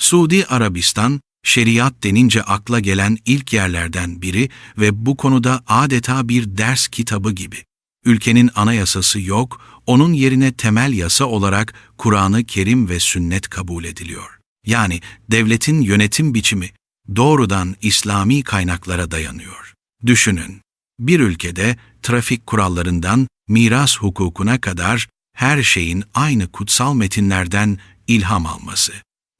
Suudi Arabistan, şeriat denince akla gelen ilk yerlerden biri ve bu konuda adeta bir ders kitabı gibi. Ülkenin anayasası yok, onun yerine temel yasa olarak Kur'an-ı Kerim ve sünnet kabul ediliyor. Yani devletin yönetim biçimi doğrudan İslami kaynaklara dayanıyor. Düşünün, bir ülkede trafik kurallarından miras hukukuna kadar her şeyin aynı kutsal metinlerden ilham alması.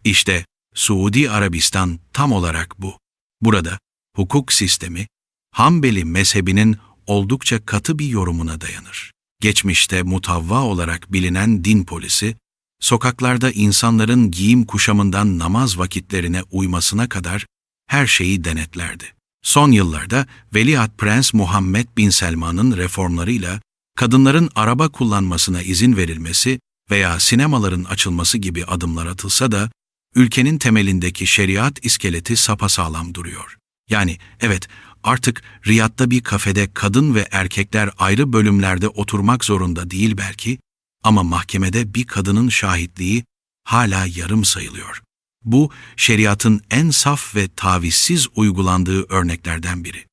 İşte Suudi Arabistan tam olarak bu. Burada hukuk sistemi Hanbeli mezhebinin oldukça katı bir yorumuna dayanır. Geçmişte mutavva olarak bilinen din polisi, sokaklarda insanların giyim kuşamından namaz vakitlerine uymasına kadar her şeyi denetlerdi. Son yıllarda Veliaht Prens Muhammed Bin Selman'ın reformlarıyla kadınların araba kullanmasına izin verilmesi veya sinemaların açılması gibi adımlar atılsa da ülkenin temelindeki şeriat iskeleti sapasağlam duruyor. Yani evet artık Riyad'da bir kafede kadın ve erkekler ayrı bölümlerde oturmak zorunda değil belki ama mahkemede bir kadının şahitliği hala yarım sayılıyor. Bu şeriatın en saf ve tavizsiz uygulandığı örneklerden biri.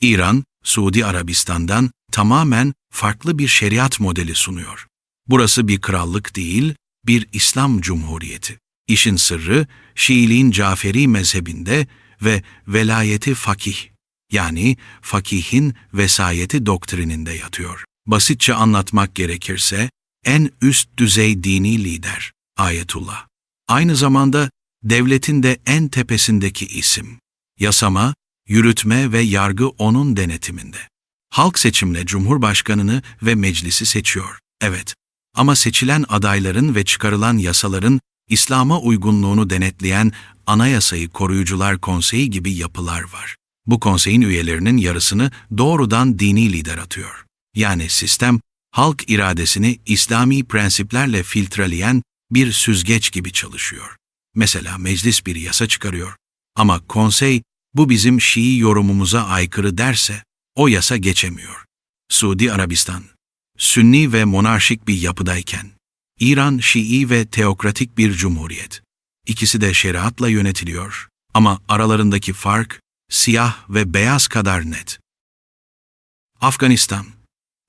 İran, Suudi Arabistan'dan tamamen farklı bir şeriat modeli sunuyor. Burası bir krallık değil, bir İslam cumhuriyeti. İşin sırrı Şiiliğin Caferi mezhebinde ve velayeti fakih yani fakihin vesayeti doktrininde yatıyor. Basitçe anlatmak gerekirse en üst düzey dini lider Ayetullah. Aynı zamanda devletin de en tepesindeki isim. Yasama, yürütme ve yargı onun denetiminde. Halk seçimle Cumhurbaşkanını ve meclisi seçiyor. Evet. Ama seçilen adayların ve çıkarılan yasaların İslam'a uygunluğunu denetleyen Anayasayı Koruyucular Konseyi gibi yapılar var. Bu konseyin üyelerinin yarısını doğrudan dini lider atıyor. Yani sistem, halk iradesini İslami prensiplerle filtreleyen bir süzgeç gibi çalışıyor. Mesela meclis bir yasa çıkarıyor. Ama konsey, bu bizim Şii yorumumuza aykırı derse, o yasa geçemiyor. Suudi Arabistan, Sünni ve monarşik bir yapıdayken, İran Şii ve teokratik bir cumhuriyet. İkisi de şeriatla yönetiliyor ama aralarındaki fark siyah ve beyaz kadar net. Afganistan,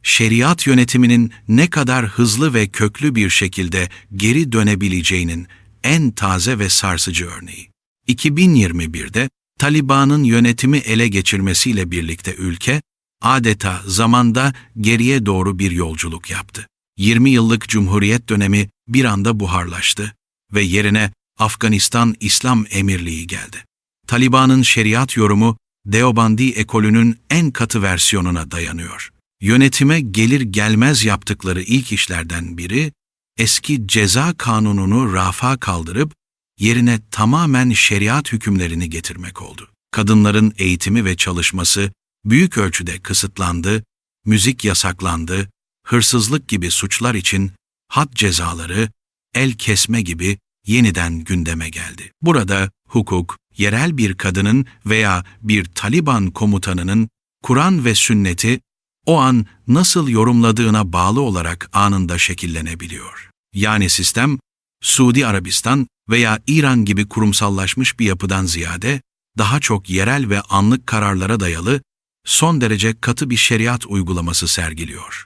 şeriat yönetiminin ne kadar hızlı ve köklü bir şekilde geri dönebileceğinin en taze ve sarsıcı örneği. 2021'de Taliban'ın yönetimi ele geçirmesiyle birlikte ülke adeta zamanda geriye doğru bir yolculuk yaptı. 20 yıllık cumhuriyet dönemi bir anda buharlaştı ve yerine Afganistan İslam Emirliği geldi. Taliban'ın şeriat yorumu Deobandi ekolünün en katı versiyonuna dayanıyor. Yönetime gelir gelmez yaptıkları ilk işlerden biri, eski ceza kanununu rafa kaldırıp yerine tamamen şeriat hükümlerini getirmek oldu. Kadınların eğitimi ve çalışması büyük ölçüde kısıtlandı, müzik yasaklandı, hırsızlık gibi suçlar için had cezaları, el kesme gibi yeniden gündeme geldi. Burada hukuk, yerel bir kadının veya bir Taliban komutanının Kur'an ve sünneti o an nasıl yorumladığına bağlı olarak anında şekillenebiliyor. Yani sistem, Suudi Arabistan veya İran gibi kurumsallaşmış bir yapıdan ziyade daha çok yerel ve anlık kararlara dayalı son derece katı bir şeriat uygulaması sergiliyor.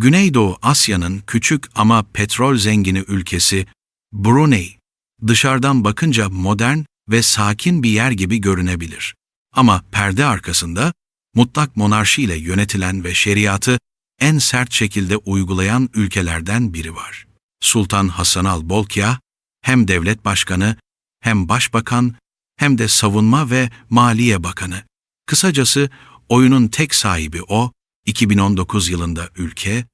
Güneydoğu Asya'nın küçük ama petrol zengini ülkesi Brunei, dışarıdan bakınca modern ve sakin bir yer gibi görünebilir. Ama perde arkasında mutlak monarşi ile yönetilen ve şeriatı en sert şekilde uygulayan ülkelerden biri var. Sultan Hasan al-Bolkiah hem devlet başkanı, hem başbakan, hem de savunma ve maliye bakanı. Kısacası oyunun tek sahibi o, 2019 yılında ülke,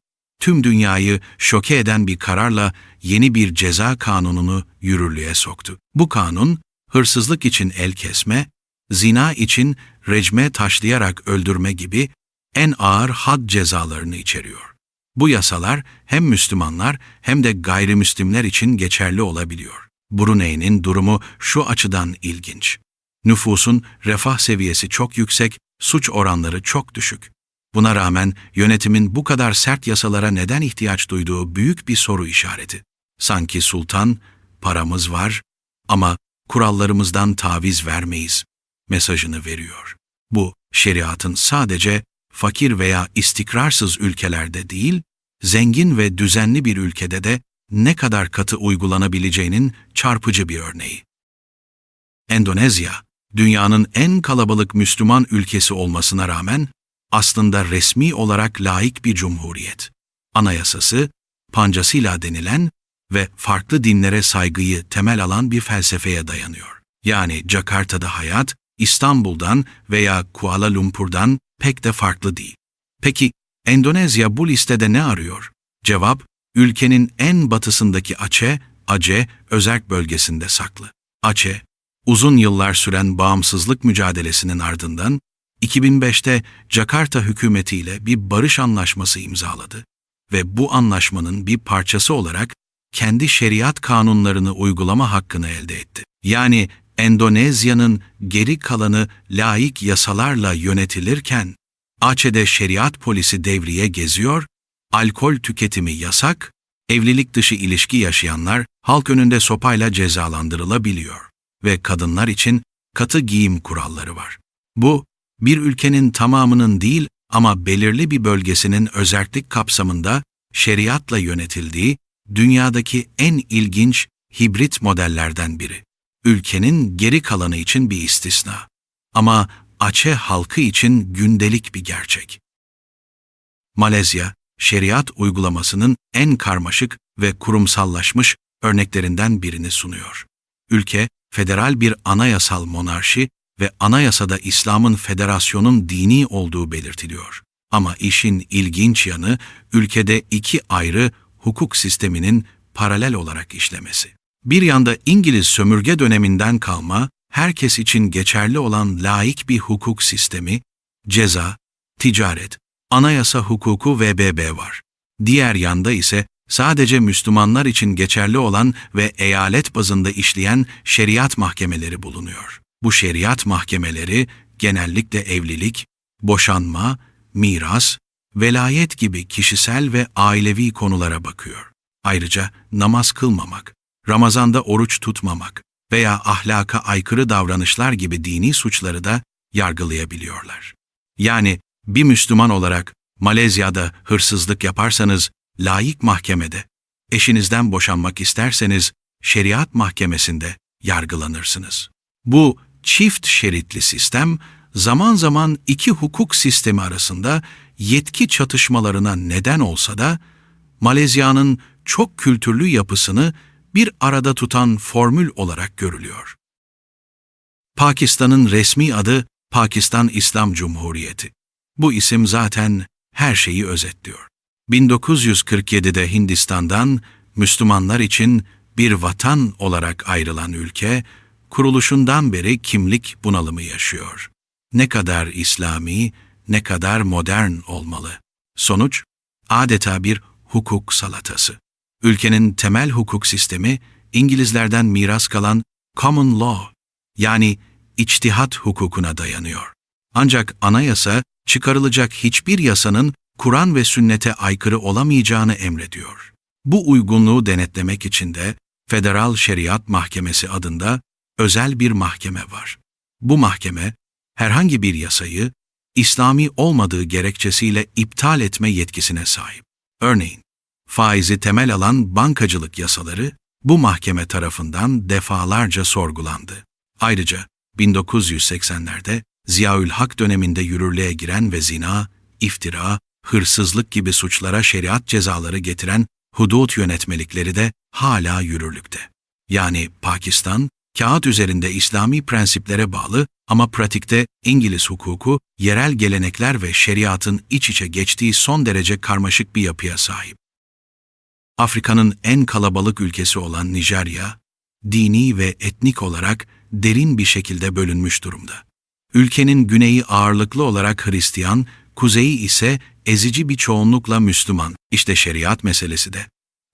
tüm dünyayı şoke eden bir kararla yeni bir ceza kanununu yürürlüğe soktu. Bu kanun, hırsızlık için el kesme, zina için recme taşlayarak öldürme gibi en ağır had cezalarını içeriyor. Bu yasalar hem Müslümanlar hem de gayrimüslimler için geçerli olabiliyor. Brunei'nin durumu şu açıdan ilginç. Nüfusun refah seviyesi çok yüksek, suç oranları çok düşük. Buna rağmen yönetimin bu kadar sert yasalara neden ihtiyaç duyduğu büyük bir soru işareti. Sanki sultan, paramız var ama kurallarımızdan taviz vermeyiz mesajını veriyor. Bu, şeriatın sadece fakir veya istikrarsız ülkelerde değil, zengin ve düzenli bir ülkede de ne kadar katı uygulanabileceğinin çarpıcı bir örneği. Endonezya, dünyanın en kalabalık Müslüman ülkesi olmasına rağmen aslında resmi olarak laik bir cumhuriyet. Anayasası, Pancasila denilen ve farklı dinlere saygıyı temel alan bir felsefeye dayanıyor. Yani Jakarta'da hayat, İstanbul'dan veya Kuala Lumpur'dan pek de farklı değil. Peki Endonezya bu listede ne arıyor? Cevap, ülkenin en batısındaki Aceh, Aceh özerk bölgesinde saklı. Aceh, uzun yıllar süren bağımsızlık mücadelesinin ardından 2005'te Jakarta hükümetiyle bir barış anlaşması imzaladı ve bu anlaşmanın bir parçası olarak kendi şeriat kanunlarını uygulama hakkını elde etti. Yani Endonezya'nın geri kalanı laik yasalarla yönetilirken Aceh'de şeriat polisi devriye geziyor, alkol tüketimi yasak, evlilik dışı ilişki yaşayanlar halk önünde sopayla cezalandırılabiliyor ve kadınlar için katı giyim kuralları var. Bu, bir ülkenin tamamının değil ama belirli bir bölgesinin özellik kapsamında şeriatla yönetildiği dünyadaki en ilginç hibrit modellerden biri. Ülkenin geri kalanı için bir istisna. Ama Aceh halkı için gündelik bir gerçek. Malezya, şeriat uygulamasının en karmaşık ve kurumsallaşmış örneklerinden birini sunuyor. Ülke, federal bir anayasal monarşi ve anayasada İslam'ın federasyonun dini olduğu belirtiliyor. Ama işin ilginç yanı ülkede iki ayrı hukuk sisteminin paralel olarak işlemesi. Bir yanda İngiliz sömürge döneminden kalma, herkes için geçerli olan laik bir hukuk sistemi, ceza, ticaret, anayasa hukuku ve BB var. Diğer yanda ise sadece Müslümanlar için geçerli olan ve eyalet bazında işleyen şeriat mahkemeleri bulunuyor. Bu şeriat mahkemeleri genellikle evlilik, boşanma, miras, velayet gibi kişisel ve ailevi konulara bakıyor. Ayrıca namaz kılmamak, Ramazanda oruç tutmamak veya ahlaka aykırı davranışlar gibi dini suçları da yargılayabiliyorlar. Yani bir Müslüman olarak Malezya'da hırsızlık yaparsanız layık mahkemede, eşinizden boşanmak isterseniz şeriat mahkemesinde yargılanırsınız. Bu çift şeritli sistem zaman zaman iki hukuk sistemi arasında yetki çatışmalarına neden olsa da Malezya'nın çok kültürlü yapısını bir arada tutan formül olarak görülüyor. Pakistan'ın resmi adı Pakistan İslam Cumhuriyeti. Bu isim zaten her şeyi özetliyor. 1947'de Hindistan'dan Müslümanlar için bir vatan olarak ayrılan ülke, kuruluşundan beri kimlik bunalımı yaşıyor. Ne kadar İslami, ne kadar modern olmalı. Sonuç, adeta bir hukuk salatası. Ülkenin temel hukuk sistemi İngilizlerden miras kalan common law yani içtihat hukukuna dayanıyor. Ancak anayasa çıkarılacak hiçbir yasanın Kur'an ve sünnete aykırı olamayacağını emrediyor. Bu uygunluğu denetlemek için de Federal Şeriat Mahkemesi adında özel bir mahkeme var. Bu mahkeme herhangi bir yasayı İslami olmadığı gerekçesiyle iptal etme yetkisine sahip. Örneğin, faizi temel alan bankacılık yasaları bu mahkeme tarafından defalarca sorgulandı. Ayrıca 1980'lerde Ziaül Hak döneminde yürürlüğe giren ve zina, iftira, hırsızlık gibi suçlara şeriat cezaları getiren hudut yönetmelikleri de hala yürürlükte. Yani Pakistan, kağıt üzerinde İslami prensiplere bağlı ama pratikte İngiliz hukuku, yerel gelenekler ve şeriatın iç içe geçtiği son derece karmaşık bir yapıya sahip. Afrika'nın en kalabalık ülkesi olan Nijerya, dini ve etnik olarak derin bir şekilde bölünmüş durumda. Ülkenin güneyi ağırlıklı olarak Hristiyan, kuzeyi ise ezici bir çoğunlukla Müslüman. İşte şeriat meselesi de.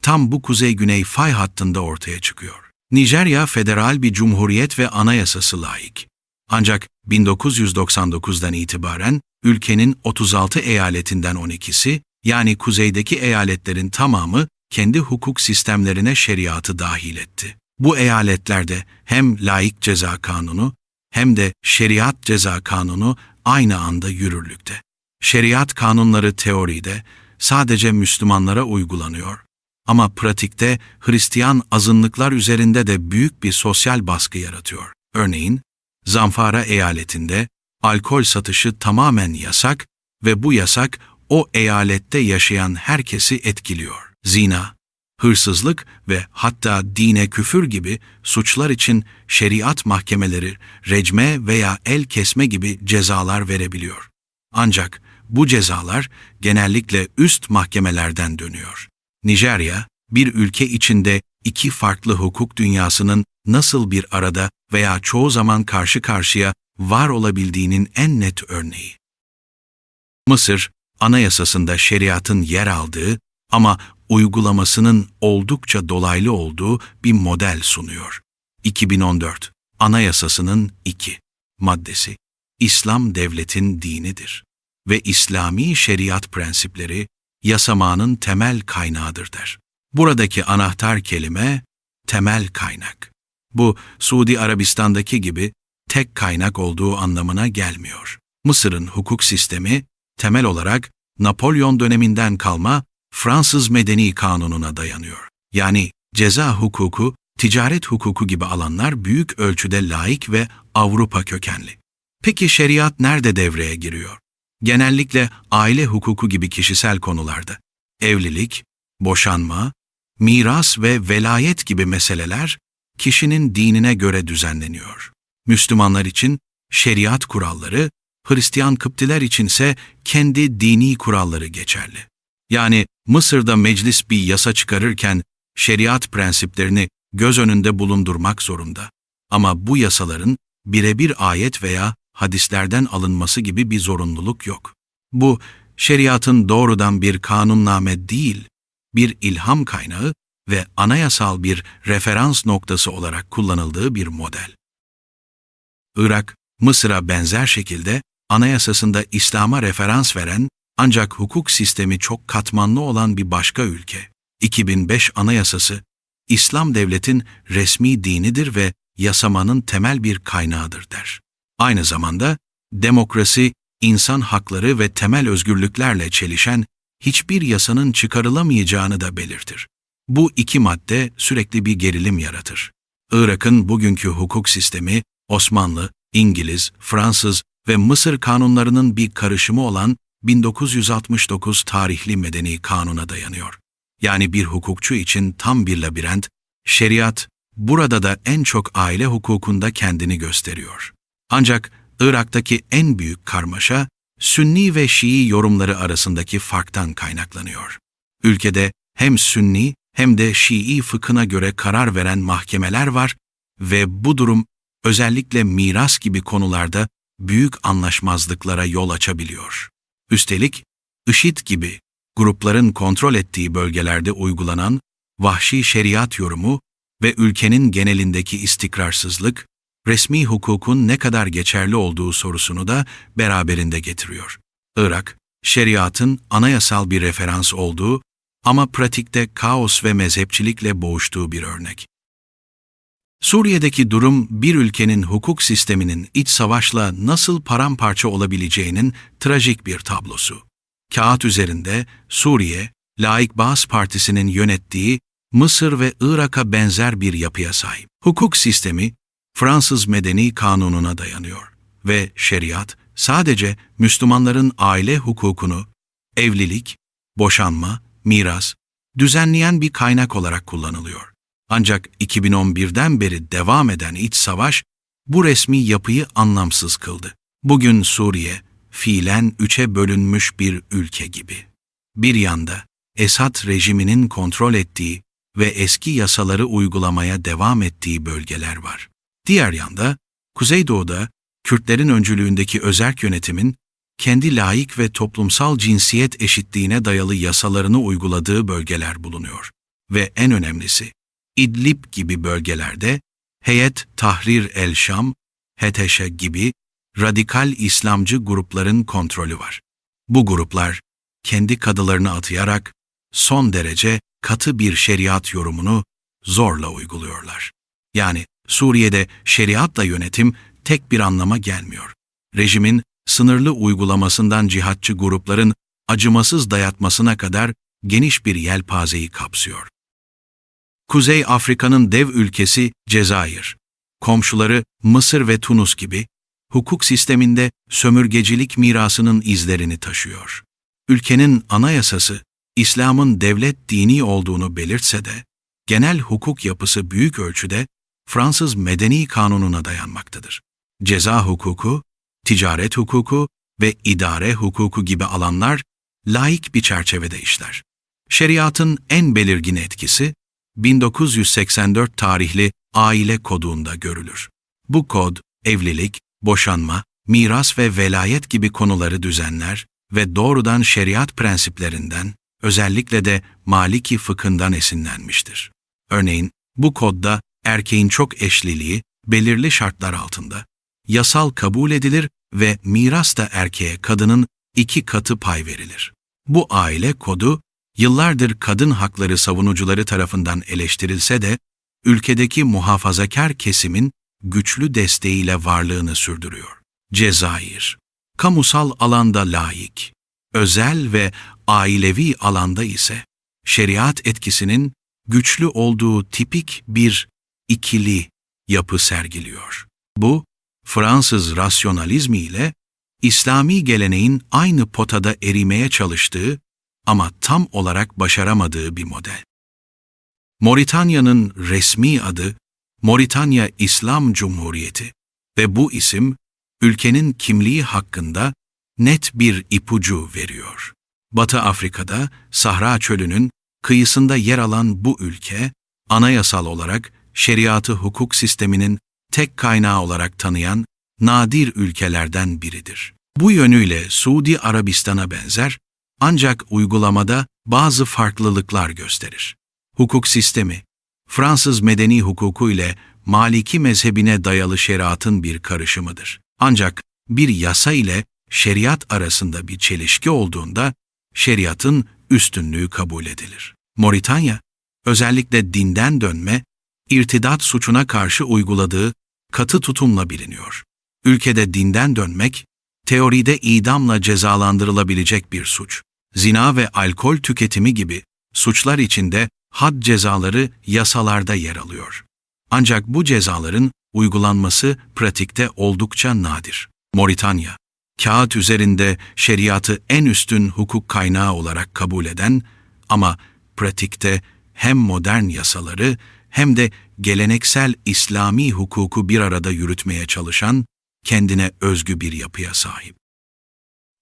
Tam bu kuzey-güney fay hattında ortaya çıkıyor. Nijerya federal bir cumhuriyet ve anayasası layık. Ancak 1999'dan itibaren ülkenin 36 eyaletinden 12'si yani kuzeydeki eyaletlerin tamamı kendi hukuk sistemlerine şeriatı dahil etti. Bu eyaletlerde hem laik ceza kanunu hem de şeriat ceza kanunu aynı anda yürürlükte. Şeriat kanunları teoride sadece Müslümanlara uygulanıyor ama pratikte Hristiyan azınlıklar üzerinde de büyük bir sosyal baskı yaratıyor. Örneğin, Zamfara eyaletinde alkol satışı tamamen yasak ve bu yasak o eyalette yaşayan herkesi etkiliyor. Zina, hırsızlık ve hatta dine küfür gibi suçlar için şeriat mahkemeleri recme veya el kesme gibi cezalar verebiliyor. Ancak bu cezalar genellikle üst mahkemelerden dönüyor. Nijerya, bir ülke içinde iki farklı hukuk dünyasının nasıl bir arada veya çoğu zaman karşı karşıya var olabildiğinin en net örneği. Mısır, anayasasında şeriatın yer aldığı ama uygulamasının oldukça dolaylı olduğu bir model sunuyor. 2014 Anayasasının 2 maddesi İslam devletin dinidir ve İslami şeriat prensipleri yasamanın temel kaynağıdır der. Buradaki anahtar kelime temel kaynak. Bu Suudi Arabistan'daki gibi tek kaynak olduğu anlamına gelmiyor. Mısır'ın hukuk sistemi temel olarak Napolyon döneminden kalma Fransız Medeni Kanunu'na dayanıyor. Yani ceza hukuku, ticaret hukuku gibi alanlar büyük ölçüde laik ve Avrupa kökenli. Peki şeriat nerede devreye giriyor? Genellikle aile hukuku gibi kişisel konularda. Evlilik, boşanma, miras ve velayet gibi meseleler kişinin dinine göre düzenleniyor. Müslümanlar için şeriat kuralları, Hristiyan Kıptiler içinse kendi dini kuralları geçerli. Yani Mısır'da meclis bir yasa çıkarırken şeriat prensiplerini göz önünde bulundurmak zorunda. Ama bu yasaların birebir ayet veya hadislerden alınması gibi bir zorunluluk yok. Bu, şeriatın doğrudan bir kanunname değil, bir ilham kaynağı ve anayasal bir referans noktası olarak kullanıldığı bir model. Irak, Mısır'a benzer şekilde anayasasında İslam'a referans veren ancak hukuk sistemi çok katmanlı olan bir başka ülke. 2005 Anayasası, İslam devletin resmi dinidir ve yasamanın temel bir kaynağıdır der. Aynı zamanda demokrasi, insan hakları ve temel özgürlüklerle çelişen hiçbir yasanın çıkarılamayacağını da belirtir. Bu iki madde sürekli bir gerilim yaratır. Irak'ın bugünkü hukuk sistemi Osmanlı, İngiliz, Fransız ve Mısır kanunlarının bir karışımı olan 1969 tarihli medeni kanuna dayanıyor. Yani bir hukukçu için tam bir labirent, şeriat burada da en çok aile hukukunda kendini gösteriyor. Ancak Irak'taki en büyük karmaşa, Sünni ve Şii yorumları arasındaki farktan kaynaklanıyor. Ülkede hem Sünni hem de Şii fıkhına göre karar veren mahkemeler var ve bu durum özellikle miras gibi konularda büyük anlaşmazlıklara yol açabiliyor. Üstelik, IŞİD gibi grupların kontrol ettiği bölgelerde uygulanan vahşi şeriat yorumu ve ülkenin genelindeki istikrarsızlık, resmi hukukun ne kadar geçerli olduğu sorusunu da beraberinde getiriyor. Irak, şeriatın anayasal bir referans olduğu ama pratikte kaos ve mezhepçilikle boğuştuğu bir örnek. Suriye'deki durum bir ülkenin hukuk sisteminin iç savaşla nasıl paramparça olabileceğinin trajik bir tablosu. Kağıt üzerinde Suriye, Laik Baas Partisi'nin yönettiği Mısır ve Irak'a benzer bir yapıya sahip. Hukuk sistemi Fransız Medeni Kanunu'na dayanıyor ve şeriat sadece Müslümanların aile hukukunu, evlilik, boşanma, miras, düzenleyen bir kaynak olarak kullanılıyor. Ancak 2011'den beri devam eden iç savaş bu resmi yapıyı anlamsız kıldı. Bugün Suriye, fiilen üçe bölünmüş bir ülke gibi. Bir yanda Esad rejiminin kontrol ettiği ve eski yasaları uygulamaya devam ettiği bölgeler var. Diğer yanda, Kuzeydoğu'da Kürtlerin öncülüğündeki özerk yönetimin kendi laik ve toplumsal cinsiyet eşitliğine dayalı yasalarını uyguladığı bölgeler bulunuyor. Ve en önemlisi, İdlib gibi bölgelerde Heyet Tahrir el-Şam, HTŞ gibi radikal İslamcı grupların kontrolü var. Bu gruplar kendi kadılarını atayarak son derece katı bir şeriat yorumunu zorla uyguluyorlar. Yani Suriye'de şeriatla yönetim tek bir anlama gelmiyor. Rejimin sınırlı uygulamasından cihatçı grupların acımasız dayatmasına kadar geniş bir yelpazeyi kapsıyor. Kuzey Afrika'nın dev ülkesi Cezayir, komşuları Mısır ve Tunus gibi hukuk sisteminde sömürgecilik mirasının izlerini taşıyor. Ülkenin anayasası İslam'ın devlet dini olduğunu belirtse de genel hukuk yapısı büyük ölçüde Fransız medeni kanununa dayanmaktadır. Ceza hukuku, ticaret hukuku ve idare hukuku gibi alanlar laik bir çerçevede işler. Şeriatın en belirgin etkisi 1984 tarihli aile kodunda görülür. Bu kod evlilik, boşanma, miras ve velayet gibi konuları düzenler ve doğrudan şeriat prensiplerinden, özellikle de Maliki fıkhından esinlenmiştir. Örneğin bu kodda erkeğin çok eşliliği belirli şartlar altında yasal kabul edilir ve miras da erkeğe kadının iki katı pay verilir. Bu aile kodu yıllardır kadın hakları savunucuları tarafından eleştirilse de ülkedeki muhafazakar kesimin güçlü desteğiyle varlığını sürdürüyor. Cezayir, kamusal alanda layık, özel ve ailevi alanda ise şeriat etkisinin güçlü olduğu tipik bir ikili yapı sergiliyor. Bu, Fransız rasyonalizmi ile İslami geleneğin aynı potada erimeye çalıştığı ama tam olarak başaramadığı bir model. Moritanya'nın resmi adı Moritanya İslam Cumhuriyeti ve bu isim ülkenin kimliği hakkında net bir ipucu veriyor. Batı Afrika'da Sahra Çölü'nün kıyısında yer alan bu ülke, anayasal olarak şeriatı hukuk sisteminin tek kaynağı olarak tanıyan nadir ülkelerden biridir. Bu yönüyle Suudi Arabistan'a benzer ancak uygulamada bazı farklılıklar gösterir. Hukuk sistemi, Fransız medeni hukuku ile Maliki mezhebine dayalı şeriatın bir karışımıdır. Ancak bir yasa ile şeriat arasında bir çelişki olduğunda şeriatın üstünlüğü kabul edilir. Moritanya, özellikle dinden dönme, irtidat suçuna karşı uyguladığı katı tutumla biliniyor. Ülkede dinden dönmek, teoride idamla cezalandırılabilecek bir suç. Zina ve alkol tüketimi gibi suçlar içinde had cezaları yasalarda yer alıyor. Ancak bu cezaların uygulanması pratikte oldukça nadir. Moritanya, kağıt üzerinde şeriatı en üstün hukuk kaynağı olarak kabul eden ama pratikte hem modern yasaları hem de geleneksel İslami hukuku bir arada yürütmeye çalışan kendine özgü bir yapıya sahip.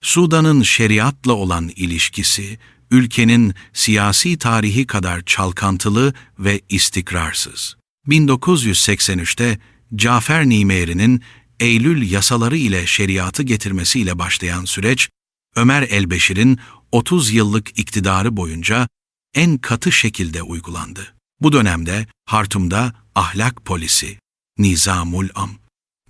Sudan'ın şeriatla olan ilişkisi, ülkenin siyasi tarihi kadar çalkantılı ve istikrarsız. 1983'te Cafer Nimeri'nin Eylül yasaları ile şeriatı getirmesiyle başlayan süreç, Ömer Elbeşir'in 30 yıllık iktidarı boyunca en katı şekilde uygulandı. Bu dönemde Hartum'da ahlak polisi, Nizamul Am,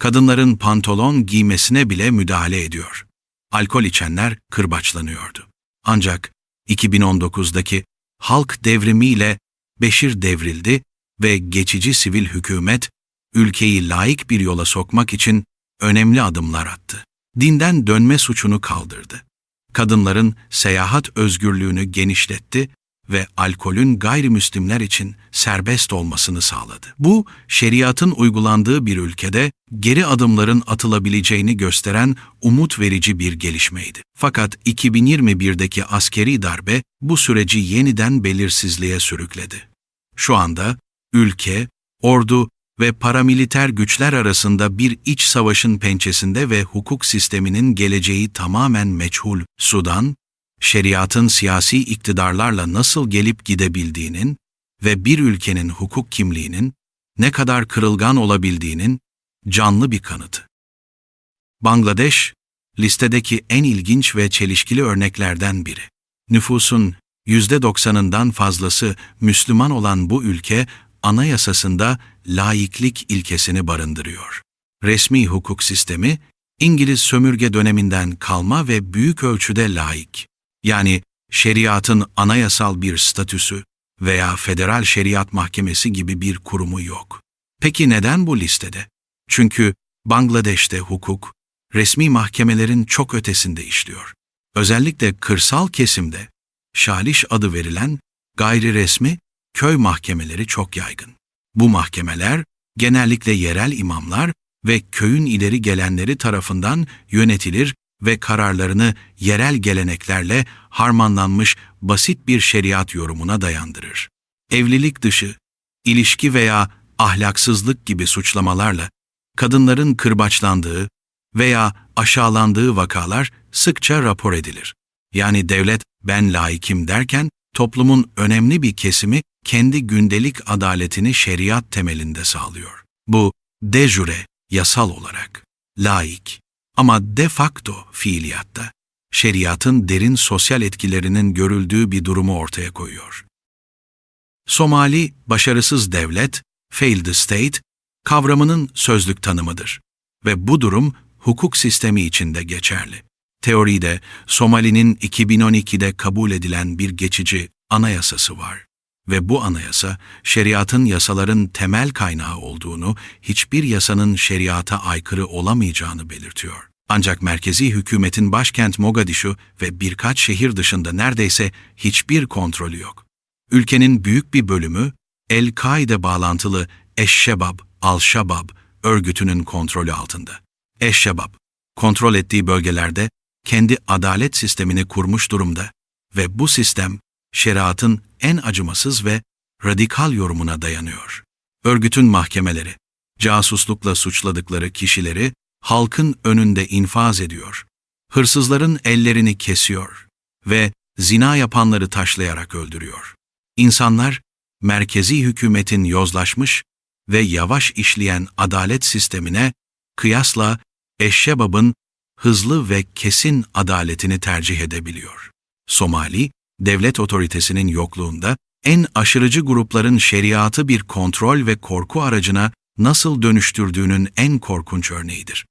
kadınların pantolon giymesine bile müdahale ediyor. Alkol içenler kırbaçlanıyordu. Ancak 2019'daki halk devrimiyle Beşir devrildi ve geçici sivil hükümet ülkeyi layık bir yola sokmak için önemli adımlar attı. Dinden dönme suçunu kaldırdı. Kadınların seyahat özgürlüğünü genişletti ve alkolün gayrimüslimler için serbest olmasını sağladı. Bu, şeriatın uygulandığı bir ülkede geri adımların atılabileceğini gösteren umut verici bir gelişmeydi. Fakat 2021'deki askeri darbe bu süreci yeniden belirsizliğe sürükledi. Şu anda ülke, ordu ve paramiliter güçler arasında bir iç savaşın pençesinde ve hukuk sisteminin geleceği tamamen meçhul. Sudan, şeriatın siyasi iktidarlarla nasıl gelip gidebildiğinin ve bir ülkenin hukuk kimliğinin ne kadar kırılgan olabildiğinin canlı bir kanıtı. Bangladeş, listedeki en ilginç ve çelişkili örneklerden biri. Nüfusun %90'ından fazlası Müslüman olan bu ülke anayasasında laiklik ilkesini barındırıyor. Resmi hukuk sistemi İngiliz sömürge döneminden kalma ve büyük ölçüde laik. Yani şeriatın anayasal bir statüsü veya federal şeriat mahkemesi gibi bir kurumu yok. Peki neden bu listede? Çünkü Bangladeş'te hukuk, resmi mahkemelerin çok ötesinde işliyor. Özellikle kırsal kesimde şaliş adı verilen gayri resmi köy mahkemeleri çok yaygın. Bu mahkemeler genellikle yerel imamlar ve köyün ileri gelenleri tarafından yönetilir ve kararlarını yerel geleneklerle harmanlanmış basit bir şeriat yorumuna dayandırır. Evlilik dışı, ilişki veya ahlaksızlık gibi suçlamalarla kadınların kırbaçlandığı veya aşağılandığı vakalar sıkça rapor edilir. Yani devlet ben laikim derken toplumun önemli bir kesimi kendi gündelik adaletini şeriat temelinde sağlıyor. Bu de jure, yasal olarak, laik ama de facto fiiliyatta şeriatın derin sosyal etkilerinin görüldüğü bir durumu ortaya koyuyor. Somali, başarısız devlet, failed state, kavramının sözlük tanımıdır ve bu durum hukuk sistemi içinde geçerli. Teoride Somali'nin 2012'de kabul edilen bir geçici anayasası var ve bu anayasa şeriatın yasaların temel kaynağı olduğunu, hiçbir yasanın şeriata aykırı olamayacağını belirtiyor. Ancak merkezi hükümetin başkent Mogadishu ve birkaç şehir dışında neredeyse hiçbir kontrolü yok. Ülkenin büyük bir bölümü El-Kaide bağlantılı Eşşebab, Al-Şabab örgütünün kontrolü altında. Eşşebab, kontrol ettiği bölgelerde kendi adalet sistemini kurmuş durumda ve bu sistem şeriatın en acımasız ve radikal yorumuna dayanıyor. Örgütün mahkemeleri, casuslukla suçladıkları kişileri halkın önünde infaz ediyor. Hırsızların ellerini kesiyor ve zina yapanları taşlayarak öldürüyor. İnsanlar, merkezi hükümetin yozlaşmış ve yavaş işleyen adalet sistemine kıyasla Eşşebab'ın hızlı ve kesin adaletini tercih edebiliyor. Somali, devlet otoritesinin yokluğunda en aşırıcı grupların şeriatı bir kontrol ve korku aracına nasıl dönüştürdüğünün en korkunç örneğidir.